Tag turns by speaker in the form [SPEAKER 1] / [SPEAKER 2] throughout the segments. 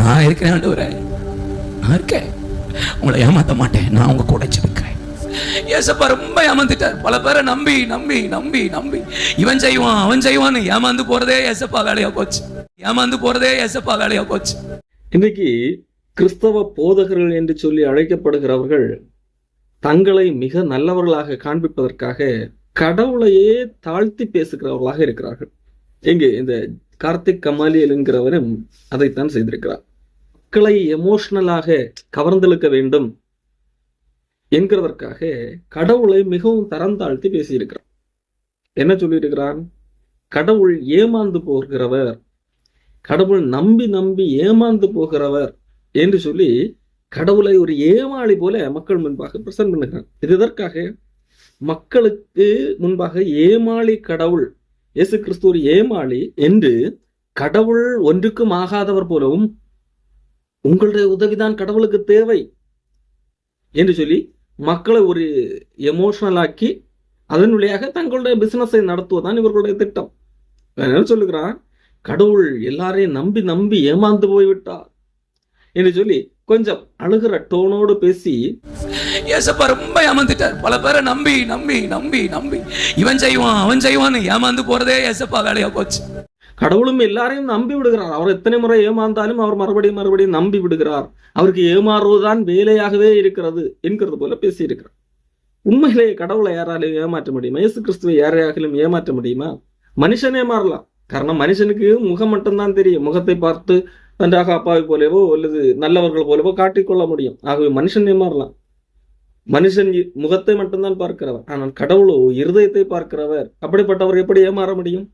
[SPEAKER 1] நான் இருக்கிறேன் ஆண்டவரே. நான் இருக்கேன். உங்களை ஏமாத்த மாட்டேன். நான் உங்க கூட இருக்கிறேன் ஏசப்பா ரொம்ப ஏமாந்துட்டார். பல பேரை நம்பி நம்பி நம்பி நம்பி. இவன் செய்வான் அவன் செய்வான்னு ஏமாந்து போறதே ஏசப்பா வேலையா போச்சு. ஏமாந்து போறதே ஏசப்பா வேலையா போச்சு.
[SPEAKER 2] இன்னைக்கு கிறிஸ்தவ போதகர்கள் என்று சொல்லி அழைக்கப்படுகிறவர்கள் தங்களை மிக நல்லவர்களாக காண்பிப்பதற்காக கடவுளையே தாழ்த்தி பேசுகிறவர்களாக இருக்கிறார்கள். எங்கே இந்த கார்த்திக் கமாலியல் என்கிறவரும் அதைத்தான் செய்திருக்கிறார். மக்களை எமோஷனலாக கவர்ந்தெழுக்க வேண்டும் என்கிறதற்காக கடவுளை மிகவும் தரம் தாழ்த்தி பேசியிருக்கிறார். என்ன சொல்லியிருக்கிறான் கடவுள் ஏமாந்து போகிறவர் கடவுள் நம்பி நம்பி ஏமாந்து போகிறவர் என்று சொல்லி கடவுளை ஒரு ஏமாளி போல மக்கள் முன்பாக பிரசன்ட் பண்ணுகிறார். இது எதற்காக? மக்களுக்கு முன்பாக ஏமாளி கடவுள் இயேசு கிறிஸ்து ஒரு ஏமாளி என்று கடவுள் ஒன்றுக்கும் ஆகாதவர் போலவும் உங்களுடைய உதவிதான் கடவுளுக்கு தேவை என்று சொல்லி மக்களை ஒரு எமோஷனல் ஆக்கி அதன் வழியாக தங்களுடைய பிசினஸை நடத்துவதுதான் இவர்களுடைய திட்டம். என்ன சொல்லுகிறான்? கடவுள் எல்லாரையும் நம்பி நம்பி ஏமாந்து போய்விட்டார் என்று சொல்லி கொஞ்சம் அழுகிற டோனோடு பேசி
[SPEAKER 1] ஏசப்பா ரொம்ப ஏமாந்துட்டார். பல பேரை நம்பி நம்பி நம்பி நம்பி. இவன் செய்வான் அவன் செய்வான்னு ஏமாந்து போறதே ஏசப்பா வேலையா போச்சு.
[SPEAKER 2] கடவுளும் எல்லாரையும் நம்பி விடுகிறார். அவர் எத்தனை முறை ஏமாந்தாலும் அவர் மறுபடியும் மறுபடியும் நம்பி விடுகிறார். அவருக்கு ஏமாறுவதுதான் வேலையாகவே இருக்கிறது என்கிறது போல பேசியிருக்கிறார். உண்மையிலேயே கடவுளை யாராலையும் ஏமாற்ற முடியுமா? இயேசு கிறிஸ்துவை யாரையாகிலும் ஏமாற்ற முடியுமா? மனுஷனே மாறலாம். காரணம் மனுஷனுக்கு முகம் மட்டும்தான் தெரியும். முகத்தை பார்த்து நன்றாக அப்பாவை போலவோ அல்லது நல்லவர்கள் போலவோ காட்டிக்கொள்ள முடியும். ஆகவே மனுஷனே மாறலாம். மனுஷன் முகத்தை மட்டும்தான் பார்க்கிறவர் ஆனால் கடவுளோ இருதயத்தை பார்க்கிறவர் அப்படிப்பட்டவர் எப்படி ஏமாற முடியும்?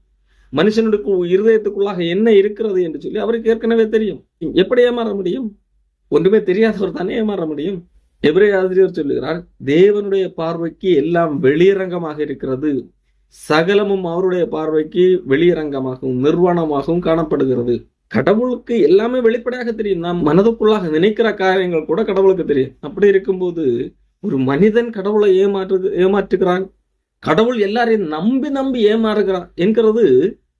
[SPEAKER 2] மனுஷனுக்கு இருதயத்துக்குள்ளாக என்ன இருக்கிறது என்று சொல்லி அவருக்கு ஏற்கனவே தெரியும். எப்படி ஏமாற முடியும்? ஒன்றுமே தெரியாதவர் தானே ஏமாற முடியும்? எவரே ஆசிரியர் சொல்லுகிறார் தேவனுடைய பார்வைக்கு எல்லாம் வெளியரங்கமாக இருக்கிறது. சகலமும் அவருடைய பார்வைக்கு வெளியரங்கமாகவும் நிர்வாணமாகவும் காணப்படுகிறது. கடவுளுக்கு எல்லாமே வெளிப்படையாக தெரியும். நாம் மனதுக்குள்ளாக நினைக்கிற காரியங்கள் கூட கடவுளுக்கு தெரியும். அப்படி இருக்கும்போது ஒரு மனிதன் கடவுளை ஏமாற்று ஏமாற்றுகிறான். கடவுள் எல்லாரையும் நம்பி நம்பி ஏமாறுகிறான் என்கிறது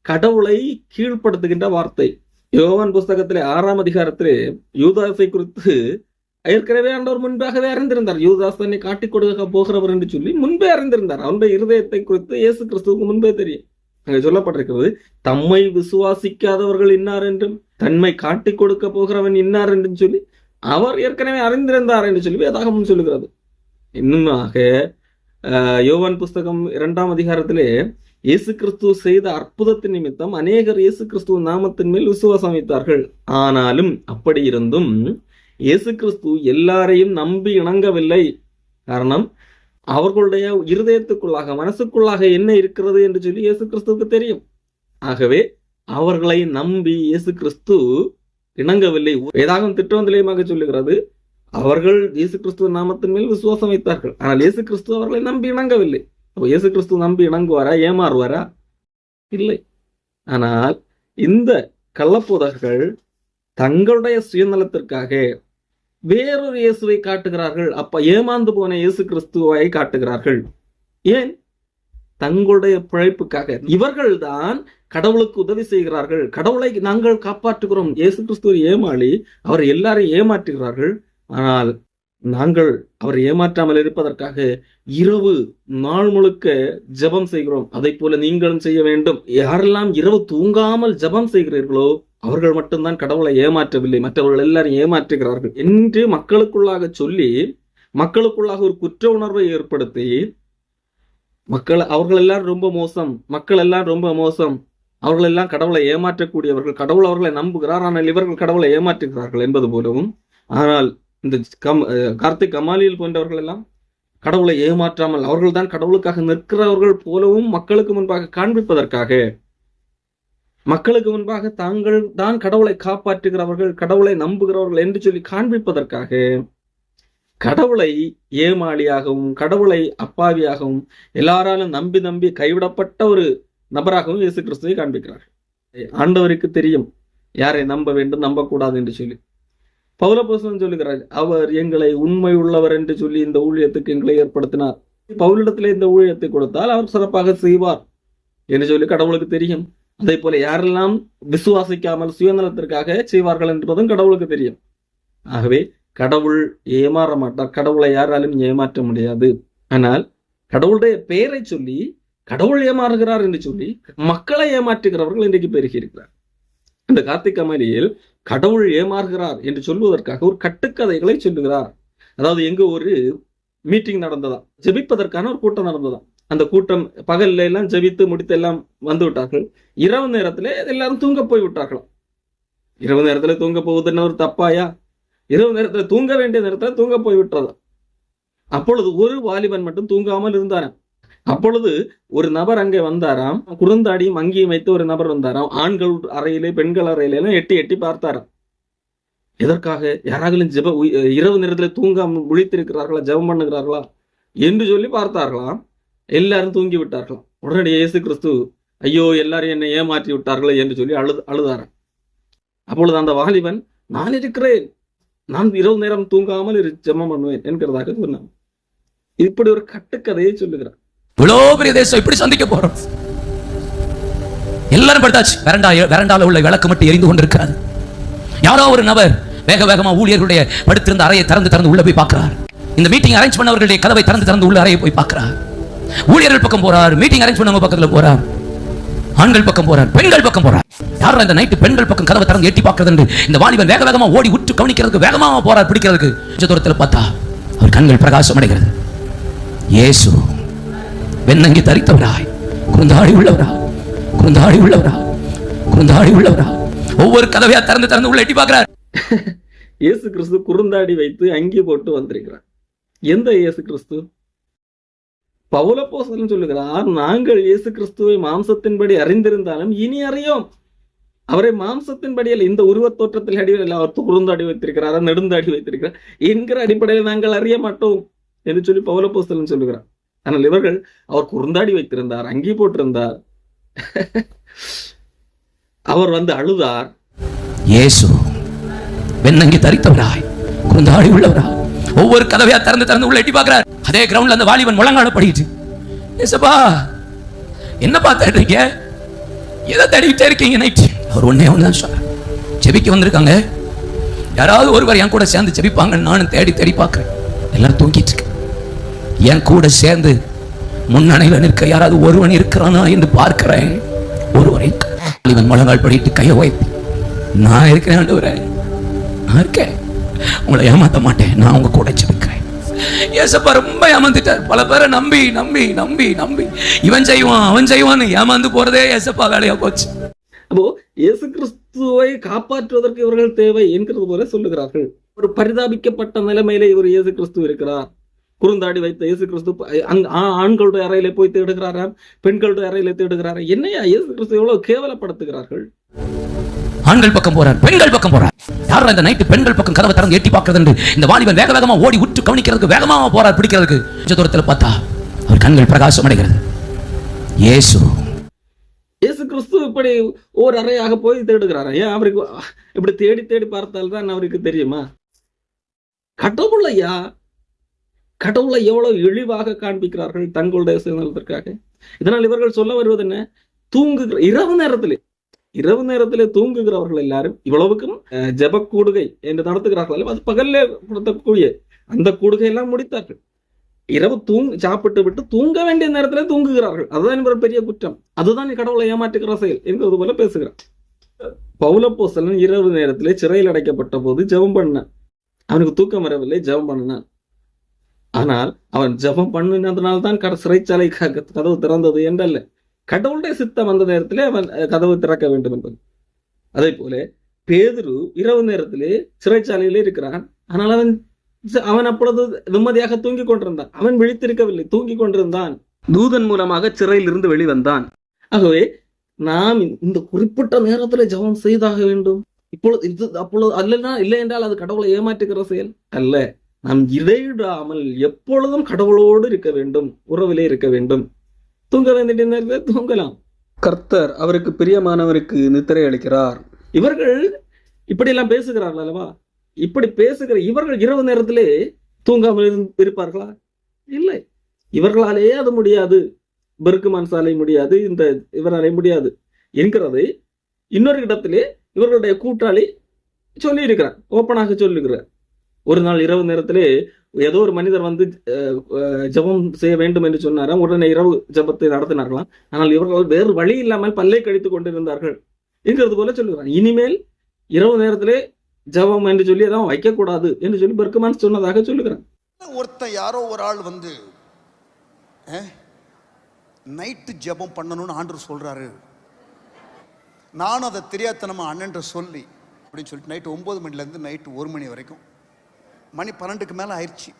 [SPEAKER 2] கடவுளை கீழ்ப்படுத்துகின்ற வார்த்தை. யோவான் புஸ்தகத்திலே ஆறாம் அதிகாரத்திலே யூதாசை குறித்து ஏற்கனவே ஆண்டவர் முன்பாகவே அறிந்திருந்தார். யூதாஸ் தன்னை காட்டிக் கொடுக்க போகிறவர் என்று சொல்லி முன்பே அறிந்திருந்தார். அவனுடைய இருதயத்தை குறித்து இயேசு கிறிஸ்துவுக்கு முன்பே தெரியும். அங்கே சொல்லப்பட்டிருக்கிறது தம்மை விசுவாசிக்காதவர்கள் இன்னார் என்றும் தன்மை காட்டிக் கொடுக்க போகிறவன் இன்னார் என்றும் சொல்லி அவர் ஏற்கனவே அறிந்திருந்தார் என்று சொல்லி வேதாகமும் சொல்லுகிறது. இன்னுமாக அஹ், யோவான் புஸ்தகம் இரண்டாம் அதிகாரத்திலே இயேசு கிறிஸ்து செய்த அற்புதத்தின் நிமித்தம் அநேகர் இயேசு கிறிஸ்துவ நாமத்தின் மேல் விசுவாசம் வைத்தார்கள். ஆனாலும் அப்படி இருந்தும் இயேசு கிறிஸ்து எல்லாரையும் நம்பி இணங்கவில்லை. காரணம் அவர்களுடைய இருதயத்துக்குள்ளாக மனசுக்குள்ளாக என்ன இருக்கிறது என்று சொல்லி இயேசு கிறிஸ்துவுக்கு தெரியும். ஆகவே அவர்களை நம்பி இயேசு கிறிஸ்து இணங்கவில்லை வேதாகம் திட்டவந்திலயமாக சொல்லுகிறது அவர்கள் இயேசு கிறிஸ்துவ நாமத்தின் மேல் விசுவாசம் வைத்தார்கள். ஆனால் இயேசு கிறிஸ்துவ அவர்களை நம்பி இணங்கவில்லை. அப்போ இயேசு கிறிஸ்துவ நம்பி இணங்குவாரா? ஏமாறுவாரா? இல்லை. ஆனால் இந்த கள்ளப்போதர்கள் தங்களுடைய சுயநலத்திற்காக வேறொரு இயேசுவை காட்டுகிறார்கள். அப்ப ஏமாந்து போன இயேசு கிறிஸ்துவை காட்டுகிறார்கள். ஏன்? தங்களுடைய பிழைப்புக்காக. இவர்கள்தான் கடவுளுக்கு உதவி செய்கிறார்கள். கடவுளை நாங்கள் காப்பாற்றுகிறோம். இயேசு கிறிஸ்துவ ஏமாளி அவர் எல்லாரையும் ஏமாற்றுகிறார்கள். ஆனால் நாங்கள் அவர் ஏமாற்றாமல் இருப்பதற்காக இரவு நாள் முழுக்க ஜெபம் செய்கிறோம். அதை போல நீங்களும் செய்ய வேண்டும். யாரெல்லாம் இரவு தூங்காமல் ஜெபம் செய்கிறீர்களோ அவர்கள் மட்டும்தான் கடவுளை ஏமாற்றவில்லை. மற்றவர்கள் எல்லாரும் ஏமாற்றுகிறார்கள் என்று மக்களுக்குள்ளாக சொல்லி மக்களுக்குள்ளாக ஒரு குற்ற உணர்வை ஏற்படுத்தி மக்கள் அவர்கள் எல்லாரும் ரொம்ப மோசம். மக்கள் எல்லாம் ரொம்ப மோசம். அவர்கள் எல்லாம் கடவுளை ஏமாற்றக்கூடியவர்கள். கடவுள் அவர்களை நம்புகிறார் ஆனால் இவர்கள் கடவுளை ஏமாற்றுகிறார்கள் என்பது போலவும். ஆனால் இந்த கம் அஹ் கார்த்திக் கமாலியில் போன்றவர்கள் எல்லாம் கடவுளை ஏமாற்றாமல் அவர்கள் தான் கடவுளுக்காக நிற்கிறவர்கள் போலவும் மக்களுக்கு முன்பாக காண்பிப்பதற்காக மக்களுக்கு முன்பாக தாங்கள் தான் கடவுளை காப்பாற்றுகிறவர்கள் கடவுளை நம்புகிறவர்கள் என்று சொல்லி காண்பிப்பதற்காக கடவுளை ஏமாளியாகவும் கடவுளை அப்பாவியாகவும் எல்லாராலும் நம்பி நம்பி கைவிடப்பட்ட ஒரு நபராகவும் இயேசு கிறிஸ்துவை காண்பிக்கிறார் ஆண்டவருக்கு தெரியும் யாரை நம்ப வேண்டும் நம்பக்கூடாது என்று சொல்லி. பௌலபோசன் சொல்லுகிறார் அவர் எங்களை உண்மை உள்ளவர் என்று சொல்லி இந்த ஊழியத்துக்கு எங்களை ஏற்படுத்தினார். பவுலிடத்தில் இந்த ஊழியத்தை கொடுத்தால் அவர் சிறப்பாக செய்வார். என்று சொல்லி கடவுளுக்கு தெரியும். அதே போல யாரெல்லாம் விசுவாசிக்காமல் சுயநலத்திற்காக செய்வார்கள் என்பதும் கடவுளுக்கு தெரியும். ஆகவே கடவுள் ஏமாற மாட்டார். கடவுளை யாராலும் ஏமாற்ற முடியாது. ஆனால் கடவுளுடைய பெயரை சொல்லி கடவுள் ஏமாறுகிறார் என்று சொல்லி மக்களை ஏமாற்றுகிறவர்கள் இன்றைக்கு பெருகி இருக்கிறார். இந்த கார்த்திக் அமலியில் கடவுள் ஏமாறுகிறார் என்று சொல்வதற்காக ஒரு கட்டுக்கதைகளை சொல்லுகிறார். அதாவது எங்க ஒரு மீட்டிங் நடந்ததா? ஜெபிப்பதற்கான ஒரு கூட்டம் நடந்ததா? அந்த கூட்டம் பகல்ல எல்லாம் ஜெபித்து முடித்து எல்லாம் வந்து விட்டார்கள். இரவு நேரத்துல எல்லாரும் தூங்க போய் விட்டார்களாம். இரவு நேரத்துல தூங்க போவதுன்னு ஒரு தப்பாயா? இரவு நேரத்துல தூங்க வேண்டிய நேரத்துல தூங்க போய் விட்டுறதா அப்பொழுது ஒரு வாலிபன் மட்டும் தூங்காமல் இருந்தாராம் அப்பொழுது ஒரு நபர் அங்கே வந்தாராம். குறுந்தாடியும் அங்கியும் வைத்து ஒரு நபர் வந்தாராம். ஆண்கள் அறையிலே பெண்கள் அறையில எல்லாம் எட்டி எட்டி பார்த்தாராம். எதற்காக? யாராகலும் ஜெப இரவு நேரத்துல தூங்காம விழித்திருக்கிறார்களா ஜெபம் பண்ணுகிறார்களா? என்று சொல்லி பார்த்தார்களாம். எல்லாரும் தூங்கி விட்டார்களாம். உடனடி இயேசு கிறிஸ்து ஐயோ எல்லாரும் என்னை ஏமாற்றி விட்டார்களே என்று சொல்லி அழுது அழுதாராம். அப்பொழுது அந்த வாலிபன் நான் இருக்கிறேன். நான் இரவு நேரம் தூங்காமல் ஜெபம் பண்ணுவேன் என்கிறதாக சொன்னான். இப்படி ஒரு கட்டுக்கதையை சொல்லுகிறார்
[SPEAKER 1] இவ்வளோ பெரிய தேசம் இப்படி சந்திக்க போறோம். எல்லாரும் படுத்தாச்சு. வெரண்டா வெரண்டால உள்ள விளக்கு மட்டும் எரிந்து கொண்டிருக்காது யாரோ ஒரு நபர் வேக வேகமா ஊழியர்களுடைய படுத்திருந்த அறையை திறந்து திறந்து உள்ள போய் பார்க்கிறார். இந்த மீட்டிங் அரேஞ்ச் பண்ணவர்களுடைய கதவை திறந்து திறந்து உள்ள அறையை போய் பார்க்கிறார். ஊழியர்கள் பக்கம் போறார் மீட்டிங் அரேஞ்ச் பண்ணவங்க பக்கத்துல போறார். ஆண்கள் பக்கம் போறார் பெண்கள் பக்கம் போறார். யாரும் இந்த நைட்டு பெண்கள் பக்கம் கதவை திறந்து எட்டி பார்க்கறது என்று இந்த வாலிபன் வேக வேகமா ஓடி உற்று கவனிக்கிறதுக்கு வேகமா போறார் பிடிக்கிறதுக்கு. கொஞ்ச தூரத்தில் பார்த்தா அவர் கண்கள் பிரகாசம் அடைகிறது இயேசு. வெண்ணங்கி தரித்தவராய். குறுந்தாடி உள்ளவரா குறுந்தாடி உள்ளவரா குறுந்தாடி உள்ளவரா ஒவ்வொரு கதவையா திறந்து திறந்து உள்ள எட்டி பாக்குறாரு
[SPEAKER 2] இயேசு கிறிஸ்து குறுந்தாடி வைத்து அங்கி போட்டு வந்திருக்கிறார். எந்த இயேசு கிறிஸ்து பவுலப்போசல் சொல்லுகிறார் நாங்கள் இயேசு கிறிஸ்துவை மாம்சத்தின்படி அறிந்திருந்தாலும் இனி அறியோம். அவரை மாம்சத்தின்படி அல்ல இந்த உருவத் தோற்றத்தில் அடிவில் அவர் குறுந்தாடி வைத்திருக்கிறாரா நெடுந்தாடி வைத்திருக்கிறார் என்கிற அடிப்படையில் நாங்கள் அறிய மாட்டோம் என்று சொல்லி பவுலப்போசல் சொல்லுகிறார். ஆனால் இவர்கள் அவர் குறுந்தாடி வைத்திருந்தார் அங்கி போட்டிருந்தார். அவர் வந்து அழுதார்.
[SPEAKER 1] இயேசு வெண்ணங்கி தரித்தவராய் குறுந்தாடி உள்ளவரா ஒவ்வொரு கதவையா திறந்து திறந்து உள்ள எட்டி பார்க்கிறார். அதே கிரவுண்ட்ல அந்த வாலிபன் முழங்கால படிக்கிட்டு ஏசப்பா என்னப்பா தேடுறீங்க எதை தேடிக்கிட்டே இருக்கீங்க நைட் அவர் ஒன்னே ஒன்று தான் சொன்னார் செபிக்க வந்திருக்காங்க. யாராவது ஒருவர் என் கூட சேர்ந்து செபிப்பாங்கன்னு நானும் தேடி தேடி பார்க்குறேன். எல்லாரும் தூங்கிட்டு என் கூட சேர்ந்து முன்னணையில் நிற்க யாராவது ஒருவன் இருக்கிறானா என்று பார்க்கிறேன். ஒருவரை இவன் முழங்கால் படிட்டு கையை வைத்து நான் இருக்கிறேன் ஆண்டவரே நான் இருக்கேன். உங்களை ஏமாத்த மாட்டேன் நான் உங்க கூட ஜெபிக்கிறேன். ஏசப்பா ரொம்ப ஏமாந்துட்டார். பல பேரை நம்பி நம்பி நம்பி நம்பி. இவன் செய்வான் அவன் செய்வான்னு ஏமாந்து போறதே ஏசப்பா வேலையா போச்சு.
[SPEAKER 2] அப்போ இயேசு கிறிஸ்துவை காப்பாற்றுவதற்கு இவர்கள் தேவை என்கிறது போல சொல்லுகிறார்கள். ஒரு பரிதாபிக்கப்பட்ட நிலைமையில இவர் இயேசு கிறிஸ்து இருக்கிறார். குறுந்தாடி வைத்த இயேசு கிறிஸ்து ஆ- ஆண்களுடைய அறையில போய் தேடுகிறாராம் பெண்களுடைய அறையில தேடுகிறாரா? என்னையா இயேசு கிறிஸ்து எவ்வளவு கேவலப்படுத்துகிறார்கள்?
[SPEAKER 1] ஆண்கள் பக்கம் போறார் பெண்கள் பக்கம் போறார். யாரும் இந்த நைட்டு பெண்கள் பக்கம் கதவை திறந்து எட்டி பார்க்கிறது என்று இந்த வாலிபன் வேக வேகமா ஓடி உற்று கவனிக்கிறதுக்கு வேகமா போறார் பிடிக்கிறதுக்கு. கொஞ்ச தூரத்தில் பார்த்தா அவர் கண்கள் பிரகாசம் அடைகிறது. இயேசு.
[SPEAKER 2] இயேசு கிறிஸ்து இப்படி ஓர் அறையாக போய் தேடுகிறாரா? ஏன் அவருக்கு இப்படி தேடி தேடி பார்த்தால்தான் அவருக்கு தெரியுமா? கடவுள் ஐயா கடவுளை எவ்வளவு இழிவாக காண்பிக்கிறார்கள் தங்களுடைய சுயநலத்திற்காக இதனால் இவர்கள் சொல்ல வருவது என்ன? தூங்குகிற இரவு நேரத்திலே இரவு நேரத்திலே தூங்குகிறவர்கள் எல்லாரும் இவ்வளவுக்கும் ஜப கூடுகை என்று நடத்துகிறார்கள் அது பகல்ல நடத்தக்கூடிய அந்த கூடுகையெல்லாம் முடித்தார்கள். இரவு தூங் சாப்பிட்டு விட்டு தூங்க வேண்டிய நேரத்திலே தூங்குகிறார்கள். அதுதான் இவர் பெரிய குற்றம். அதுதான் கடவுளை ஏமாற்றுகிற செயல் என்பது போல பேசுகிறார். பௌலப்போசலன் இரவு நேரத்திலே சிறையில் அடைக்கப்பட்ட போது ஜெபம் பண்ணான். அவனுக்கு தூக்கம் வரவில்லை ஜெபம் பண்ணான். ஆனால் அவன் ஜெபம் பண்ணினதுனால தான் கட- சிறைச்சாலை கதவு திறந்தது என்றல்ல. கடவுளுடைய சித்தம் அந்த நேரத்திலே அவன் கதவு திறக்க வேண்டும் என்பது. அதே போல பேதுரு இரவு நேரத்திலே சிறைச்சாலையிலே இருக்கிறான். ஆனால் அவன் அவன் அப்பொழுது நிம்மதியாக தூங்கிக் கொண்டிருந்தான். அவன் விழித்திருக்கவில்லை தூங்கிக் கொண்டிருந்தான். தூதன் மூலமாக சிறையில் இருந்து வெளிவந்தான். ஆகவே நாம் இந்த குறிப்பிட்ட நேரத்துல ஜெபம் செய்தாக வேண்டும்? இப்பொழுது இது அப்பொழுது அல்லனா இல்லை என்றால் அது கடவுளை ஏமாற்றுகிற செயல் அல்ல. நாம் இடையிடாமல் எப்பொழுதும் கடவுளோடு இருக்க வேண்டும் உறவிலே இருக்க வேண்டும். தூங்க வேண்டிய நேரத்தில்? தூங்கலாம். கர்த்தர் அவருக்கு பிரியமானவருக்கு நித்திரை அளிக்கிறார். இவர்கள் இப்படியெல்லாம் பேசுகிறார்கள் அல்லவா? இப்படி பேசுகிற இவர்கள் இரவு நேரத்திலே தூங்காமல் இருப்பார்களா? இல்லை. இவர்களாலேயே அது முடியாது. பெருக்குமான் சாலை முடியாது. இந்த இவராலே முடியாது. என்கிறதை இன்னொரு இடத்திலே இவர்களுடைய கூட்டாளி சொல்லி இருக்கிறார் ஓப்பனாக சொல்லுகிறார். ஒரு நாள் இரவு நேரத்திலே ஏதோ ஒரு மனிதர் வந்து ஜபம் ஜெபம் செய்ய வேண்டும் என்று சொன்னாராம். உடனே இரவு ஜெபத்தை நடத்தினார்களாம். ஆனால் இவர்கள் வேறு வழி இல்லாமல் பல்லை கடித்துக் கொண்டிருந்தார்கள் என்கிறது போல சொல்லுகிறான் இனிமேல் இரவு நேரத்திலே ஜெபம் என்று சொல்லி அதான் வைக்கக்கூடாது என்று சொல்லி பெர்க்குமான் சொன்னதாக சொல்லுகிறான்
[SPEAKER 3] ஒருத்தன் யாரோ ஒரு ஆள் வந்து நைட்டு ஜெபம் பண்ணணும்னு ஆண்டவர் சொல்றாரு. நானும் அதை தெரியாதனமா அண்ணன்ற சொல்லி அப்படின்னு சொல்லிட்டு நைட்டு ஒம்பது மணிலேருந்து நைட்டு ஒரு மணி வரைக்கும் மணி பன்னெண்டுக்கு மேலே ஆயிடுச்சு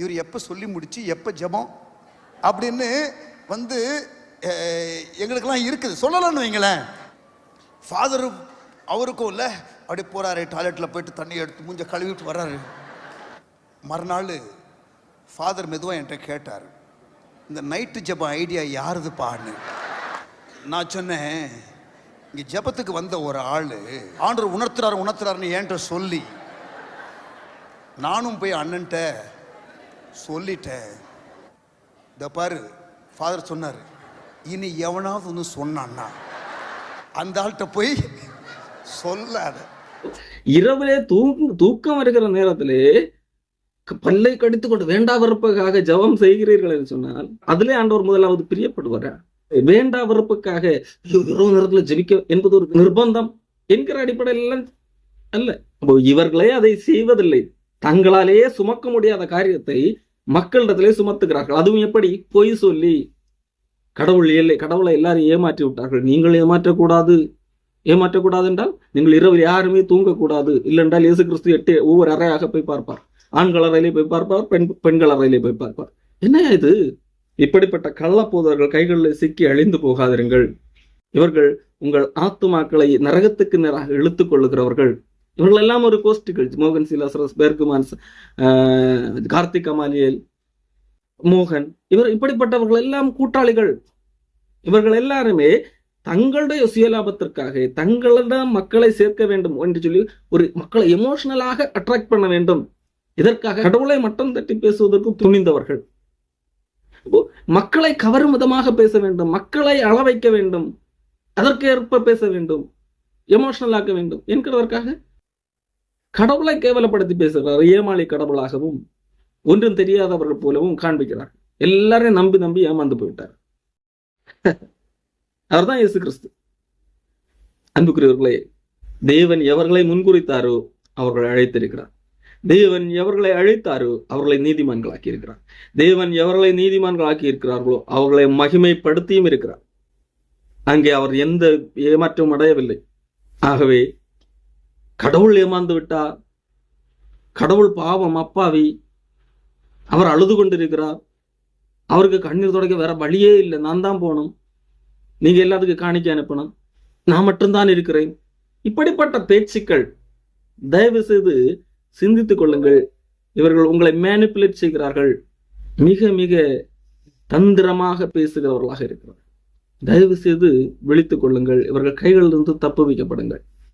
[SPEAKER 3] இவர் எப்போ சொல்லி முடிச்சு எப்போ ஜெபம் அப்படின்னு வந்து எங்களுக்கெல்லாம் இருக்குது. சொல்லலாம்னு வைங்களேன். ஃபாதர் அவருக்கும் இல்லை. அப்படி போகிறாரு டாய்லெட்டில் போயிட்டு தண்ணி எடுத்து மூஞ்ச கழுவிட்டு வர்றாரு. மறுநாள் ஃபாதர் மெதுவாக என்கிட்ட கேட்டார். இந்த நைட்டு ஜெபம் ஐடியா யாருது பான்னு நான் சொன்னேன் இங்கே ஜெபத்துக்கு வந்த ஒரு ஆள் ஆண்டர் உணர்த்துறாரு உணர்த்துறாருன்னு ஏன்ட்ட சொல்லி நானும் போய் அண்ணன்ட்ட சொல்லிட்டேன். இந்த பாரு ஃபாதர் சொன்னார். இனி எவனாவது ஒன்று சொன்னான்னா அந்த ஆள்கிட்ட போய் சொல்லாத.
[SPEAKER 2] இரவிலே தூங்க தூக்கம் வருகிற நேரத்திலே பல்லை கடித்துக் கொண்டு வேண்டா வெறுப்புக்காக ஜெபம் செய்கிறீர்கள் என்று சொன்னால் அதிலே ஆண்டவர் முதலாவது பிரியப்படுவார்? வேண்டா வெறுப்புக்காக இரவு நேரத்தில் ஜபிக்க என்பது ஒரு நிர்பந்தம் என்கிற அடிப்படையில் அல்ல. அப்போ இவர்களே அதை செய்வதில்லை. தங்களாலேயே சுமக்க முடியாத காரியத்தை மக்களிடத்திலே சுமத்துகிறார்கள். அதுவும் எப்படி? பொய் சொல்லி. கடவுள் இல்லை கடவுளை எல்லாரும் ஏமாற்றி விட்டார்கள். நீங்கள் ஏமாற்றக்கூடாது. ஏமாற்றக்கூடாது என்றால் நீங்கள் இரவில் யாருமே தூங்கக்கூடாது. இல்லைன்றால் இயேசு கிறிஸ்து எட்டு ஒவ்வொரு அறையாக போய் பார்ப்பார். ஆண்கள் அறையிலே போய் பார்ப்பார் பெண் பெண்கள் அறையிலே போய் பார்ப்பார். என்ன இது? இப்படிப்பட்ட கள்ளப்போதர்கள் கைகளில் சிக்கி அழிந்து போகாதிருங்கள். இவர்கள் உங்கள் ஆத்துமாக்களை நரகத்துக்கு நேராக இழுத்துக் கொள்ளுகிறவர்கள். இவர்கள் எல்லாம் ஒரு கோஷ்டிகள் மோகன் சிலாசரஸ் பெர்குமான்ஸ் ஆஹ், கார்த்திக் அமாலியல் மோகன் இவர் இப்படிப்பட்டவர்கள் எல்லாம் கூட்டாளிகள். இவர்கள் எல்லாருமே தங்களுடைய சுயலாபத்திற்காக தங்களிடம் மக்களை சேர்க்க வேண்டும் என்று சொல்லி ஒரு மக்களை எமோஷனலாக அட்ராக்ட் பண்ண வேண்டும். இதற்காக கடவுளை மட்டும் தட்டி பேசுவதற்கு துணிந்தவர்கள். மக்களை கவரும் விதமாக பேச வேண்டும் மக்களை அளவைக்க வேண்டும் அதற்கு ஏற்ப பேச வேண்டும் எமோஷனல் ஆக்க வேண்டும். என்கிறதற்காக கடவுளை கேவலப்படுத்தி பேசுகிறார் ஏமாளி கடவுளாகவும் ஒன்றும் தெரியாதவர்கள் போலவும் காண்பிக்கிறார். எல்லாரையும் நம்பி நம்பி ஏமாந்து போயிட்டார். அவர்தான் இயேசு கிறிஸ்து. அன்புக்குரியவர்களே தேவன் எவர்களை முன்குறித்தாரோ அவர்களை அழைத்திருக்கிறார். தேவன் எவர்களை அழைத்தாரோ அவர்களை நீதிமான்களாக்கி இருக்கிறார். தேவன் எவர்களை நீதிமான்களாக்கி இருக்கிறார்களோ அவர்களை மகிமைப்படுத்தியும் இருக்கிறார். அங்கே அவர் எந்த ஏமாற்றமும் அடையவில்லை. ஆகவே கடவுள் ஏமாந்து விட்டார். கடவுள் பாவம் அப்பாவி. அவர் அழுது கொண்டிருக்கிறார். அவருக்கு கண்ணீர் துடைக்க வேற வழியே இல்லை. நான் தான் போகணும். நீங்க எல்லாத்துக்கும் காணிக்க அனுப்பணும். நான் மட்டும்தான் இருக்கிறேன். இப்படிப்பட்ட பேச்சுக்கள் தயவு செய்து சிந்தித்துக் கொள்ளுங்கள். இவர்கள் உங்களை மேனிப்புலேட் செய்கிறார்கள். மிக மிக தந்திரமாக பேசுகிறவர்களாக இருக்கிறார்கள். தயவு செய்து விழித்துக் கொள்ளுங்கள். இவர்கள் கைகளிலிருந்து தப்பு வைக்கப்படுங்கள்.